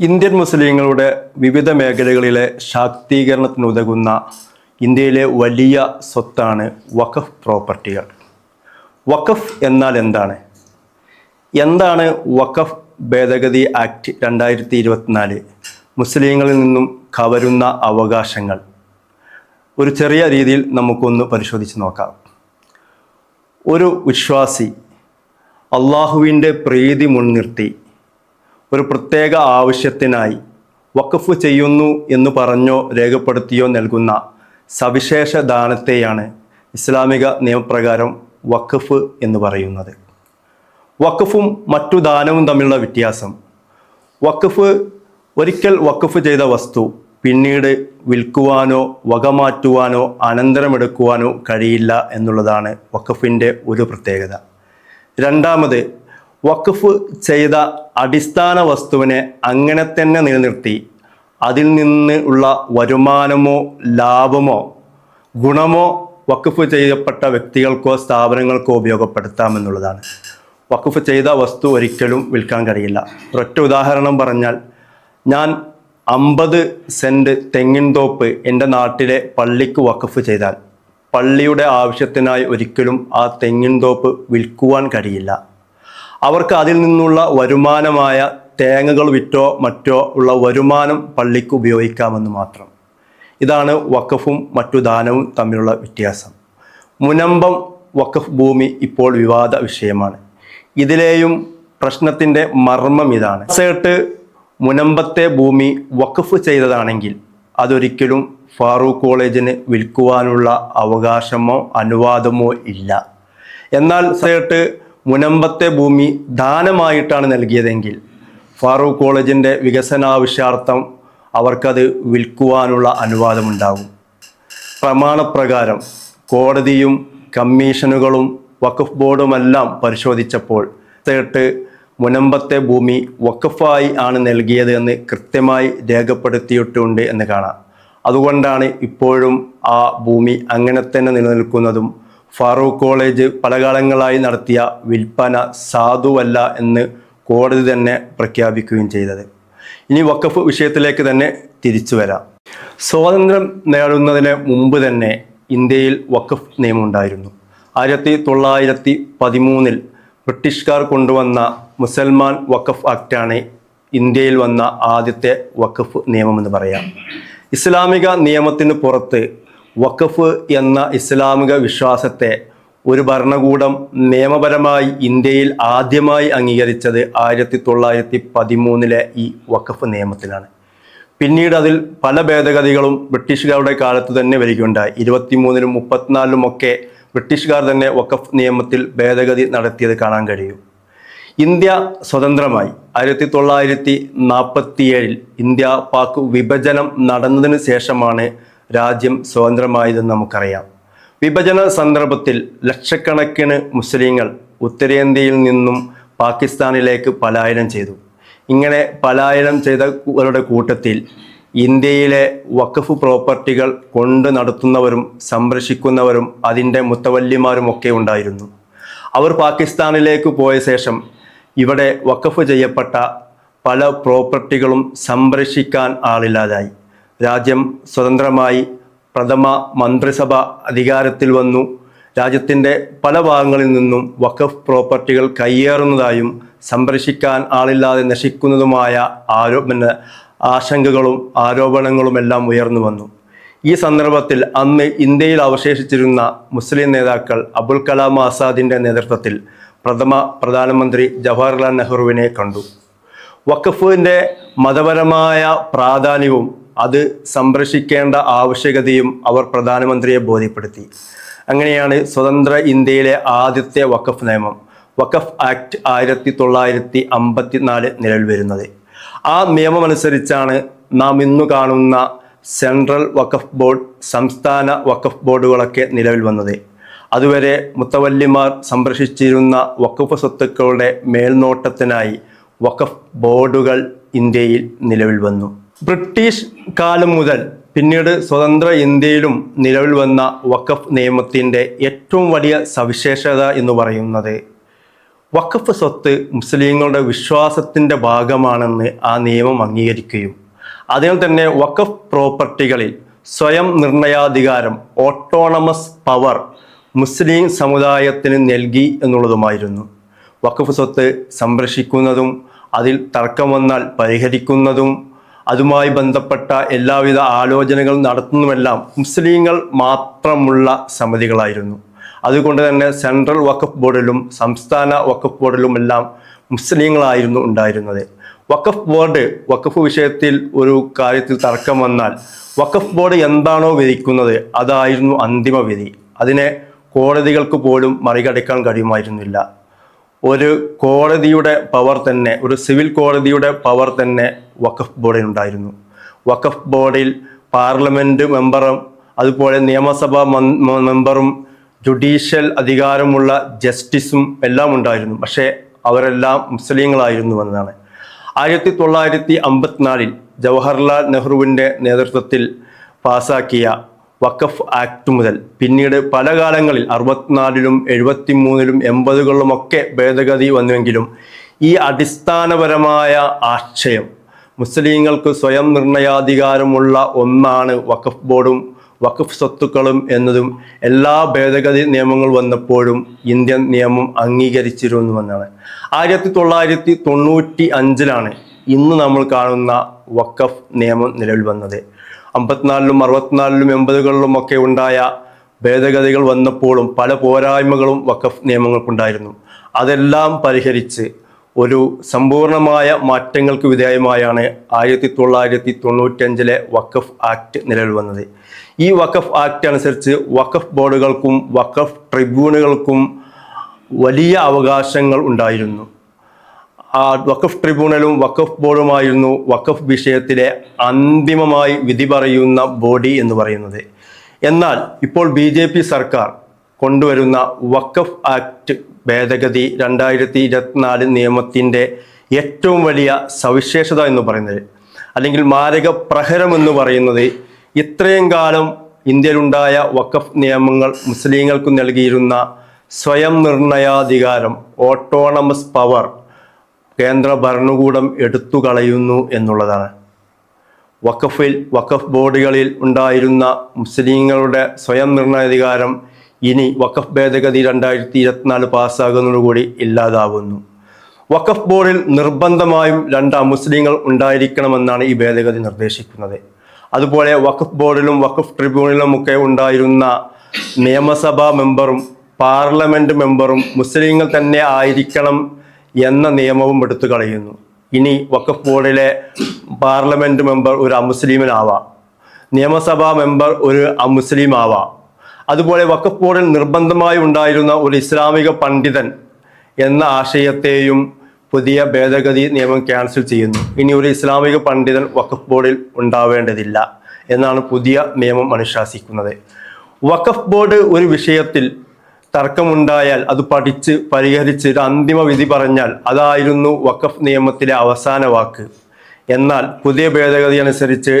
Indian മുസ്ലിങ്ങളുടെ വിവിധ മേഖലകളിലെ ശാക്തീകരണത്തിനുതകുന്ന ഇന്ത്യയിലെ വലിയ സ്വത്താണ് വഖഫ് പ്രോപ്പർട്ടികൾ. വഖഫ് എന്നാൽ എന്താണ്? എന്താണ് വഖഫ് ഭേദഗതി ആക്ട് രണ്ടായിരത്തി ഇരുപത്തിനാല് മുസ്ലിങ്ങളിൽ നിന്നും കവരുന്ന അവകാശങ്ങൾ. ഒരു ചെറിയ രീതിയിൽ നമുക്കൊന്ന് പരിശോധിച്ച് നോക്കാം. ഒരു വിശ്വാസി അള്ളാഹുവിന്റെ പ്രീതി മുൻനിർത്തി ഒരു പ്രത്യേക ആവശ്യത്തിനായി വഖഫ് ചെയ്യുന്നു എന്ന് പറഞ്ഞോ രേഖപ്പെടുത്തിയോ നൽകുന്ന സവിശേഷ ദാനത്തെയാണ് ഇസ്ലാമിക നിയമപ്രകാരം വഖഫ് എന്ന് പറയുന്നത്. വഖഫും മറ്റു ദാനവും തമ്മിലുള്ള വ്യത്യാസം. വഖഫ് ഒരിക്കൽ വഖഫ് ചെയ്ത വസ്തു പിന്നീട് വിൽക്കുവാനോ വകമാറ്റുവാനോ അനന്തരമെടുക്കുവാനോ കഴിയില്ല എന്നുള്ളതാണ് വഖഫിന്റെ ഒരു പ്രത്യേകത. രണ്ടാമത് വഖഫ് ചെയ്ത അടിസ്ഥാന വസ്തുവിനെ അങ്ങനെ തന്നെ നിലനിർത്തി. അതിൽ നിന്ന് ഉള്ള വരുമാനമോ ലാഭമോ ഗുണമോ വഖഫ് ചെയ്യപ്പെട്ട വ്യക്തികൾക്കോ സ്ഥാപനങ്ങൾക്കോ ഉപയോഗപ്പെടുത്താമെന്നുള്ളതാണ്. വഖഫ് ചെയ്ത വസ്തു ഒരിക്കലും വിൽക്കാൻ കഴിയില്ല. ഒരൊറ്റ ഉദാഹരണം പറഞ്ഞാൽ ഞാൻ അമ്പത് സെന്റ് തെങ്ങിൻ തോപ്പ് എന്റെ നാട്ടിലെ പള്ളിക്ക് വഖഫ് ചെയ്താൽ പള്ളിയുടെ ആവശ്യത്തിനായി ഒരിക്കലും ആ തെങ്ങിൻ തോപ്പ് വിൽക്കുവാൻ കഴിയില്ല. അവർക്ക് അതിൽ നിന്നുള്ള വരുമാനമായ തേങ്ങകൾ വിറ്റോ മറ്റോ ഉള്ള വരുമാനം പള്ളിക്ക് ഉപയോഗിക്കാമെന്ന് മാത്രം. ഇതാണ് വഖഫും മറ്റു ദാനവും തമ്മിലുള്ള വ്യത്യാസം. മുനമ്പം വഖഫ് ഭൂമി ഇപ്പോൾ വിവാദ വിഷയമാണ്. ഇതിലെയും പ്രശ്നത്തിന്റെ മർമ്മം ഇതാണ്. സേട്ട് മുനമ്പത്തെ ഭൂമി വഖഫ് ചെയ്തതാണെങ്കിൽ അതൊരിക്കലും ഫാറൂഖ് കോളേജിന് വിൽക്കുവാനുള്ള അവകാശമോ അനുവാദമോ ഇല്ല. എന്നാൽ സേട്ട് മുനമ്പത്തെ ഭൂമി ദാനമായിട്ടാണ് നൽകിയതെങ്കിൽ ഫാറൂഖ് കോളേജിന്റെ വികസനാവശ്യാർത്ഥം അവർക്കത് വിൽക്കുവാനുള്ള അനുവാദമുണ്ടാകും. പ്രമാണപ്രകാരം കോടതിയും കമ്മീഷനുകളും വഖഫ് ബോർഡുമെല്ലാം പരിശോധിച്ചപ്പോൾ തേട്ട് മുനമ്പത്തെ ഭൂമി വഖഫായി ആണ് നൽകിയത് എന്ന് കൃത്യമായി രേഖപ്പെടുത്തിയിട്ടുണ്ട് എന്ന് കാണാം. അതുകൊണ്ടാണ് ഇപ്പോഴും ആ ഭൂമി അങ്ങനെ തന്നെ നിലനിൽക്കുന്നതും ഫാറൂഖ് കോളേജ് പല കാലങ്ങളായി നടത്തിയ വിൽപ്പന സാധുവല്ല എന്ന് കോടതി തന്നെ പ്രഖ്യാപിക്കുകയും ചെയ്തത്. ഇനി വക്കഫ് വിഷയത്തിലേക്ക് തന്നെ തിരിച്ചു വരാം. സ്വാതന്ത്ര്യം നേടുന്നതിന് മുമ്പ് തന്നെ ഇന്ത്യയിൽ വക്കഫ് നിയമം ഉണ്ടായിരുന്നു ആയിരത്തി തൊള്ളായിരത്തി പതിമൂന്നിൽ ബ്രിട്ടീഷുകാർ കൊണ്ടുവന്ന മുസൽമാൻ വഖഫ് ആക്റ്റാണ് ഇന്ത്യയിൽ വന്ന ആദ്യത്തെ വഖഫ് നിയമമെന്ന് പറയാം. ഇസ്ലാമിക നിയമത്തിന് പുറത്ത് വഖഫ് എന്ന ഇസ്ലാമിക വിശ്വാസത്തെ ഒരു ഭരണകൂടം നിയമപരമായി ഇന്ത്യയിൽ ആദ്യമായി അംഗീകരിച്ചത് ആയിരത്തി തൊള്ളായിരത്തി പതിമൂന്നിലെ ഈ വഖഫ് നിയമത്തിലാണ്. പിന്നീട് അതിൽ പല ഭേദഗതികളും ബ്രിട്ടീഷുകാരുടെ കാലത്ത് തന്നെ വരികയുണ്ടായി. ഇരുപത്തിമൂന്നിലും മുപ്പത്തിനാലിലും ഒക്കെ ബ്രിട്ടീഷുകാർ തന്നെ വഖഫ് നിയമത്തിൽ ഭേദഗതി നടത്തിയത് കാണാൻ കഴിയും. ഇന്ത്യ സ്വതന്ത്രമായി. ആയിരത്തി തൊള്ളായിരത്തി നാൽപ്പത്തിയേഴിൽ ഇന്ത്യ പാക് വിഭജനം നടന്നതിന് ശേഷമാണ് രാജ്യം സ്വതന്ത്രമായതെന്ന് നമുക്കറിയാം. വിഭജന സന്ദർഭത്തിൽ ലക്ഷക്കണക്കിന് മുസ്ലിങ്ങൾ ഉത്തരേന്ത്യയിൽ നിന്നും പാകിസ്ഥാനിലേക്ക് പലായനം ചെയ്തു. ഇങ്ങനെ പലായനം ചെയ്തവരുടെ കൂട്ടത്തിൽ ഇന്ത്യയിലെ വഖഫ് പ്രോപ്പർട്ടികൾ കൊണ്ട് നടത്തുന്നവരും സംരക്ഷിക്കുന്നവരും അതിന്റെ ഒക്കെ ഉണ്ടായിരുന്നു. അവർ പാകിസ്ഥാനിലേക്ക് പോയ ശേഷം ഇവിടെ വഖഫ് ചെയ്യപ്പെട്ട പല പ്രോപ്പർട്ടികളും സംരക്ഷിക്കാൻ ആളില്ലാതായി. രാജ്യം സ്വതന്ത്രമായി പ്രഥമ മന്ത്രിസഭ അധികാരത്തിൽ വന്നു. രാജ്യത്തിന്റെ പല ഭാഗങ്ങളിൽ നിന്നും വഖഫ് പ്രോപ്പർട്ടികൾ കയ്യേറുന്നതായും സംരക്ഷിക്കാൻ ആളില്ലാതെ നശിക്കുന്നതുമായ ആരോപണ ആശങ്കകളും ആരോപണങ്ങളുമെല്ലാം ഉയർന്നു വന്നു. ഈ സന്ദർഭത്തിൽ അന്ന് ഇന്ത്യയിൽ അവശേഷിച്ചിരുന്ന മുസ്ലിം നേതാക്കൾ അബുൽ കലാം ആസാദിന്റെ നേതൃത്വത്തിൽ പ്രഥമ പ്രധാനമന്ത്രി ജവഹർലാൽ നെഹ്റുവിനെ കണ്ടു. വഖഫിന്റെ മതപരമായ പ്രാധാന്യവും അത് സംരക്ഷിക്കേണ്ട ആവശ്യകതയും അവർ പ്രധാനമന്ത്രിയെ ബോധ്യപ്പെടുത്തി. അങ്ങനെയാണ് സ്വതന്ത്ര ഇന്ത്യയിലെ ആദ്യത്തെ വഖഫ് നിയമം വഖഫ് ആക്ട് ആയിരത്തി തൊള്ളായിരത്തി അമ്പത്തി നാല് നിലവിൽ വരുന്നത്. ആ നിയമമനുസരിച്ചാണ് നാം ഇന്നു കാണുന്ന സെൻട്രൽ വഖഫ് ബോർഡ് സംസ്ഥാന വഖഫ് ബോർഡുകളൊക്കെ നിലവിൽ വന്നത്. അതുവരെ മുത്തവല്ലിമാർ സംരക്ഷിച്ചിരുന്ന വഖഫ് സ്വത്തുക്കളുടെ മേൽനോട്ടത്തിനായി വഖഫ് ബോർഡുകൾ ഇന്ത്യയിൽ നിലവിൽ വന്നു. ബ്രിട്ടീഷ് കാലം മുതൽ പിന്നീട് സ്വതന്ത്ര ഇന്ത്യയിലും നിലവിൽ വന്ന വഖഫ് നിയമത്തിന്റെ ഏറ്റവും വലിയ സവിശേഷത എന്ന് പറയുന്നത്. വഖഫ് സ്വത്ത് മുസ്ലിങ്ങളുടെ വിശ്വാസത്തിന്റെ ഭാഗമാണെന്ന് ആ നിയമം അംഗീകരിക്കുകയും അതിനാൽ തന്നെ വഖഫ് പ്രോപ്പർട്ടികളിൽ സ്വയം നിർണയാധികാരം ഓട്ടോണമസ് പവർ മുസ്ലിം സമുദായത്തിന് നൽകി എന്നുള്ളതുമായിരുന്നു. വഖഫ് സ്വത്ത് സംരക്ഷിക്കുന്നതും അതിൽ തർക്കം വന്നാൽ പരിഹരിക്കുന്നതും അതുമായി ബന്ധപ്പെട്ട എല്ലാവിധ ആലോചനകൾ നടത്തുന്നതുമെല്ലാം മുസ്ലിങ്ങൾ മാത്രമുള്ള സമിതികളായിരുന്നു. അതുകൊണ്ട് തന്നെ സെൻട്രൽ വഖഫ് ബോർഡിലും സംസ്ഥാന വഖഫ് ബോർഡിലുമെല്ലാം മുസ്ലിങ്ങളായിരുന്നു ഉണ്ടായിരുന്നത്. വഖഫ് ബോർഡ് വഖഫ് വിഷയത്തിൽ ഒരു കാര്യത്തിൽ തർക്കം വന്നാൽ വഖഫ് ബോർഡ് എന്താണോ വിധിക്കുന്നത് അതായിരുന്നു അന്തിമ വിധി. അതിനെ കോടതികൾക്ക് പോലും മറികടക്കാൻ കഴിയുമായിരുന്നില്ല. ഒരു കോടതിയുടെ പവർ തന്നെ ഒരു സിവിൽ കോടതിയുടെ പവർ തന്നെ വഖഫ് ബോർഡിനുണ്ടായിരുന്നു വഖഫ് ബോർഡിൽ പാർലമെന്റ് മെമ്പറും അതുപോലെ നിയമസഭാ മെമ്പറും ജുഡീഷ്യൽ അധികാരമുള്ള ജസ്റ്റിസും എല്ലാം ഉണ്ടായിരുന്നു. പക്ഷേ അവരെല്ലാം മുസ്ലിങ്ങളായിരുന്നു എന്നാണ്. ആയിരത്തി തൊള്ളായിരത്തി അമ്പത്തിനാലിൽ ജവഹർലാൽ നെഹ്റുവിന്റെ നേതൃത്വത്തിൽ പാസാക്കിയ വഖഫ് ആക്ട് മുതൽ. പിന്നീട് പല കാലങ്ങളിൽ അറുപത്തിനാലിലും എഴുപത്തി മൂന്നിലും എൺപതുകളിലുമൊക്കെ ഭേദഗതി വന്നുവെങ്കിലും ഈ അടിസ്ഥാനപരമായ ആശയം മുസ്ലിങ്ങൾക്ക് സ്വയം നിർണയാധികാരമുള്ള ഒന്നാണ് വഖഫ് ബോർഡും വഖഫ് സ്വത്തുക്കളും എന്നതും എല്ലാ ഭേദഗതി നിയമങ്ങൾ വന്നപ്പോഴും ഇന്ത്യൻ നിയമം അംഗീകരിച്ചിരുന്നുവെന്നാണ് ആയിരത്തി തൊള്ളായിരത്തി തൊണ്ണൂറ്റി അഞ്ചിലാണ് ഇന്ന് നമ്മൾ കാണുന്ന വഖഫ് നിയമം നിലവിൽ വന്നത്. അമ്പത്തിനാലിലും അറുപത്തിനാലിലും എൺപതുകളിലും ഒക്കെ ഉണ്ടായ ഭേദഗതികൾ വന്നപ്പോഴും പല പോരായ്മകളും വഖഫ് നിയമങ്ങൾക്കുണ്ടായിരുന്നു. അതെല്ലാം പരിഹരിച്ച് ഒരു സമ്പൂർണമായ മാറ്റങ്ങൾക്ക് വിധേയമായാണ് ആയിരത്തി തൊള്ളായിരത്തി തൊണ്ണൂറ്റഞ്ചിലെ വഖഫ് ആക്ട് നിലവിൽ വന്നത്. ഈ വഖഫ് ആക്ട് അനുസരിച്ച് വഖഫ് ബോർഡുകൾക്കും വഖഫ് ട്രിബ്യൂണുകൾക്കും വലിയ അവകാശങ്ങൾ ഉണ്ടായിരുന്നു. വഖഫ് ട്രിബ്യൂണലും വഖഫ് ബോർഡുമായിരുന്നു വഖഫ് വിഷയത്തിലെ അന്തിമമായി വിധി പറയുന്ന ബോഡി എന്ന് പറയുന്നത്. എന്നാൽ ഇപ്പോൾ ബി ജെ പി സർക്കാർ കൊണ്ടുവരുന്ന വഖഫ് ആക്ട് ഭേദഗതി രണ്ടായിരത്തി ഇരുപത്തിനാല് നിയമത്തിന്റെ ഏറ്റവും വലിയ സവിശേഷത എന്ന് പറയുന്നത് അല്ലെങ്കിൽ മാരക പ്രഹരം എന്ന് പറയുന്നത് ഇത്രയും കാലം ഇന്ത്യയിലുണ്ടായ വഖഫ് നിയമങ്ങൾ മുസ്ലിങ്ങൾക്ക് നൽകിയിരുന്ന സ്വയം നിർണയാധികാരം ഓട്ടോണമസ് പവർ കേന്ദ്ര ഭരണകൂടം എടുത്തു കളയുന്നു എന്നുള്ളതാണ്. വഖഫിൽ വഖഫ് ബോർഡുകളിൽ ഉണ്ടായിരുന്ന മുസ്ലിങ്ങളുടെ സ്വയം നിർണയാധികാരം ഇനി വഖഫ് ഭേദഗതി രണ്ടായിരത്തി ഇരുപത്തിനാല് പാസ്സാകുന്നതോടുകൂടി ഇല്ലാതാവുന്നു. വഖഫ് ബോർഡിൽ നിർബന്ധമായും രണ്ട് മുസ്ലിങ്ങൾ ഉണ്ടായിരിക്കണമെന്നാണ് ഈ ഭേദഗതി നിർദ്ദേശിക്കുന്നത്. അതുപോലെ വഖഫ് ബോർഡിലും വഖഫ് ട്രിബ്യൂണലിലുമൊക്കെ ഉണ്ടായിരുന്ന നിയമസഭാ മെമ്പറും പാർലമെന്റ് മെമ്പറും മുസ്ലിങ്ങൾ തന്നെ ആയിരിക്കണം എന്ന നിയമവും എടുത്തു കളയുന്നു. ഇനി വഖഫ് ബോർഡിലെ പാർലമെന്റ് മെമ്പർ ഒരു അമുസ്ലിമിനാവാം. നിയമസഭാ മെമ്പർ ഒരു അമുസ്ലിം ആവാം അതുപോലെ വഖഫ് ബോർഡിൽ നിർബന്ധമായി ഉണ്ടായിരുന്ന ഒരു ഇസ്ലാമിക പണ്ഡിതൻ എന്ന ആശയത്തെയും പുതിയ ഭേദഗതി നിയമം ക്യാൻസൽ ചെയ്യുന്നു. ഇനി ഒരു ഇസ്ലാമിക പണ്ഡിതൻ വഖഫ് ബോർഡിൽ ഉണ്ടാവേണ്ടതില്ല എന്നാണ് പുതിയ നിയമം അനുശാസിക്കുന്നത്. വഖഫ് ബോർഡ് ഒരു വിഷയത്തിൽ തർക്കമുണ്ടായാൽ അത് പഠിച്ച് പരിഹരിച്ച് ഒരു അന്തിമ വിധി പറഞ്ഞാൽ അതായിരുന്നു വഖഫ് നിയമത്തിലെ അവസാന വാക്ക്. എന്നാൽ പുതിയ ഭേദഗതി അനുസരിച്ച്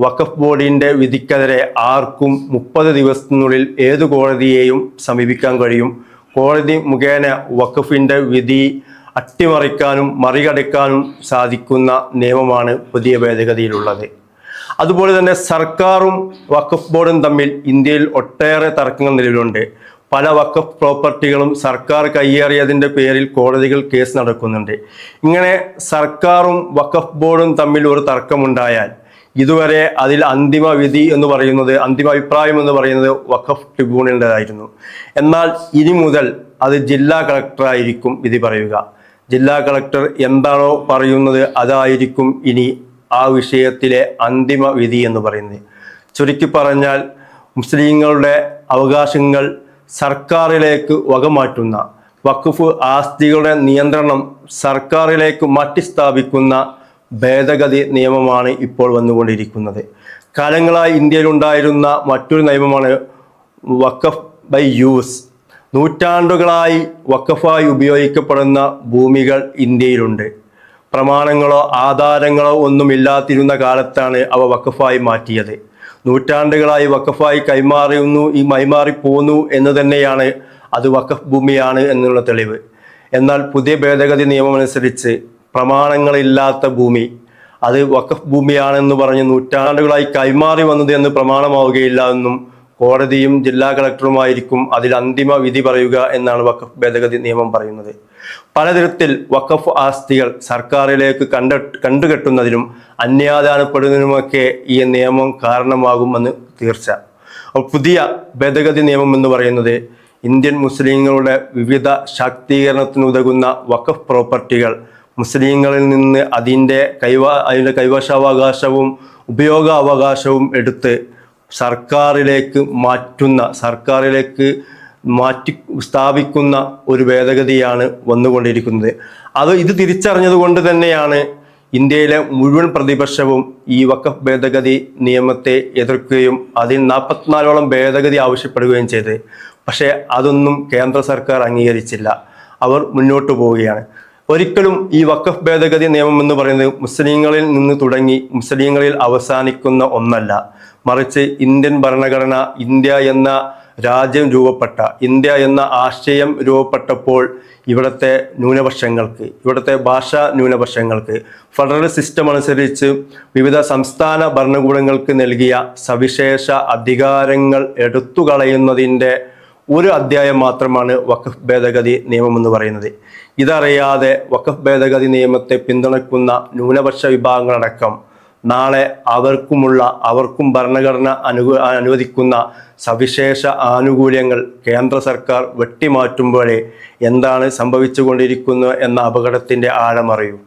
വഖഫ് ബോർഡിന്റെ വിധിക്കെതിരെ ആർക്കും മുപ്പത് ദിവസത്തിനുള്ളിൽ ഏത് കോടതിയെയും സമീപിക്കാൻ കഴിയും. കോടതി മുഖേന വഖഫിന്റെ വിധി അട്ടിമറിക്കാനും മറികടക്കാനും സാധിക്കുന്ന നിയമമാണ് പുതിയ ഭേദഗതിയിലുള്ളത്. അതുപോലെ തന്നെ സർക്കാരും വഖഫ് ബോർഡും തമ്മിൽ ഇന്ത്യയിൽ ഒട്ടേറെ തർക്കങ്ങൾ നിലവിലുണ്ട്. പല വക്കഫ് പ്രോപ്പർട്ടികളും സർക്കാർ കയ്യേറിയതിന്റെ പേരിൽ കോടതികൾ കേസ് നടക്കുന്നുണ്ട്. ഇങ്ങനെ സർക്കാരും വക്കഫ് ബോർഡും തമ്മിൽ ഒരു തർക്കമുണ്ടായാൽ ഇതുവരെ അതിൽ അന്തിമ വിധി എന്ന് പറയുന്നത് അന്തിമ അഭിപ്രായം എന്ന് പറയുന്നത് വഖഫ് ട്രിബ്യൂണലിന്റെതായിരുന്നു എന്നാൽ ഇനി മുതൽ അത് ജില്ലാ കളക്ടറായിരിക്കും വിധി പറയുക. ജില്ലാ കളക്ടർ എന്താണോ പറയുന്നത് അതായിരിക്കും ഇനി ആ വിഷയത്തിലെ അന്തിമ വിധി എന്ന് പറയുന്നത്. ചുരുക്കി പറഞ്ഞാൽ മുസ്ലിങ്ങളുടെ അവകാശങ്ങൾ സർക്കാരിലേക്ക് വകമാറ്റുന്ന വഖഫ് ആസ്തികളുടെ നിയന്ത്രണം സർക്കാരിലേക്ക് മാറ്റിസ്ഥാപിക്കുന്ന ഭേദഗതി നിയമമാണ് ഇപ്പോൾ വന്നുകൊണ്ടിരിക്കുന്നത്. കാലങ്ങളായി ഇന്ത്യയിലുണ്ടായിരുന്ന മറ്റൊരു നിയമമാണ് വഖഫ് ബൈ യൂസ്. നൂറ്റാണ്ടുകളായി വഖഫായി ഉപയോഗിക്കപ്പെടുന്ന ഭൂമികൾ ഇന്ത്യയിലുണ്ട്. പ്രമാണങ്ങളോ ആധാരങ്ങളോ ഒന്നുമില്ലാതിരുന്ന കാലത്താണ് അവ വഖഫായി മാറ്റിയത്. നൂറ്റാണ്ടുകളായി വക്കഫായി കൈമാറുന്നു ഈ മൈമാറി പോന്നു എന്ന് തന്നെയാണ് അത് വക്കഫ് ഭൂമിയാണ് എന്നുള്ള തെളിവ്. എന്നാൽ പുതിയ ഭേദഗതി നിയമം അനുസരിച്ച് പ്രമാണങ്ങളില്ലാത്ത ഭൂമി അത് വക്കഫ് ഭൂമിയാണെന്ന് പറഞ്ഞ് നൂറ്റാണ്ടുകളായി കൈമാറി വന്നത് എന്ന് പ്രമാണമാവുകയില്ല എന്നും കോടതിയും ജില്ലാ കളക്ടറുമായിരിക്കും അതിൽ അന്തിമ വിധി പറയുക എന്നാണ് വക്കഫ് ഭേദഗതി നിയമം പറയുന്നത്. പലതരത്തിൽ വഖഫ് ആസ്തികൾ സർക്കാരിലേക്ക് കണ്ട കണ്ടുകെട്ടുന്നതിനും അന്യാദാനപ്പെടുന്നതിനുമൊക്കെ ഈ നിയമം കാരണമാകുമെന്ന് തീർച്ച. പുതിയ ഭേദഗതി നിയമം എന്ന് പറയുന്നത് ഇന്ത്യൻ മുസ്ലിങ്ങളുടെ വിവിധ ശാക്തീകരണത്തിനുതകുന്ന വഖഫ് പ്രോപ്പർട്ടികൾ മുസ്ലിങ്ങളിൽ നിന്ന് അതിന്റെ കൈവാ അതിന്റെ കൈവശാവകാശവും ഉപയോഗാവകാശവും എടുത്ത് സർക്കാരിലേക്ക് മാറ്റുന്ന സർക്കാരിലേക്ക് മാറ്റി സ്ഥാപിക്കുന്ന ഒരു ഭേദഗതിയാണ് വന്നുകൊണ്ടിരിക്കുന്നത്. അത് ഇത് തിരിച്ചറിഞ്ഞതുകൊണ്ട് തന്നെയാണ് ഇന്ത്യയിലെ മുഴുവൻ പ്രതിപക്ഷവും ഈ വഖഫ് ഭേദഗതി നിയമത്തെ എതിർക്കുകയും അതിൽ നാൽപ്പത്തിനാലോളം ഭേദഗതി ആവശ്യപ്പെടുകയും ചെയ്ത് പക്ഷേ അതൊന്നും കേന്ദ്ര സർക്കാർ അംഗീകരിച്ചില്ല. അവർ മുന്നോട്ട് പോവുകയാണ്. ഒരിക്കലും ഈ വക്കഫ് ഭേദഗതി നിയമം എന്ന് പറയുന്നത് മുസ്ലിങ്ങളിൽ നിന്ന് തുടങ്ങി മുസ്ലിങ്ങളിൽ അവസാനിക്കുന്ന ഒന്നല്ല. മറിച്ച് ഇന്ത്യൻ ഭരണഘടന ഇന്ത്യ എന്ന രാജ്യം രൂപപ്പെട്ട ഇന്ത്യ എന്ന ആശയം രൂപപ്പെട്ടപ്പോൾ ഇവിടുത്തെ ന്യൂനപക്ഷങ്ങൾക്ക് ഇവിടുത്തെ ഭാഷാ ന്യൂനപക്ഷങ്ങൾക്ക് ഫെഡറൽ സിസ്റ്റം അനുസരിച്ച് വിവിധ സംസ്ഥാന ഭരണകൂടങ്ങൾക്ക് നൽകിയ സവിശേഷ അധികാരങ്ങൾ എടുത്തു കളയുന്നതിന്റെ ഒരു അധ്യായം മാത്രമാണ് വഖഫ് ഭേദഗതി നിയമം എന്ന് പറയുന്നത്. ഇതറിയാതെ വഖഫ് ഭേദഗതി നിയമത്തെ പിന്തുണയ്ക്കുന്ന ന്യൂനപക്ഷ വിഭാഗങ്ങളടക്കം നാളെ അവർക്കുമുള്ള അവർക്കും ഭരണഘടന അനു അനുവദിക്കുന്ന സവിശേഷ ആനുകൂല്യങ്ങൾ കേന്ദ്ര സർക്കാർ വെട്ടിമാറ്റുമ്പോഴേ എന്താണ് സംഭവിച്ചുകൊണ്ടിരിക്കുന്നത് എന്ന അപകടത്തിന്റെ ആഴമറിയൂ.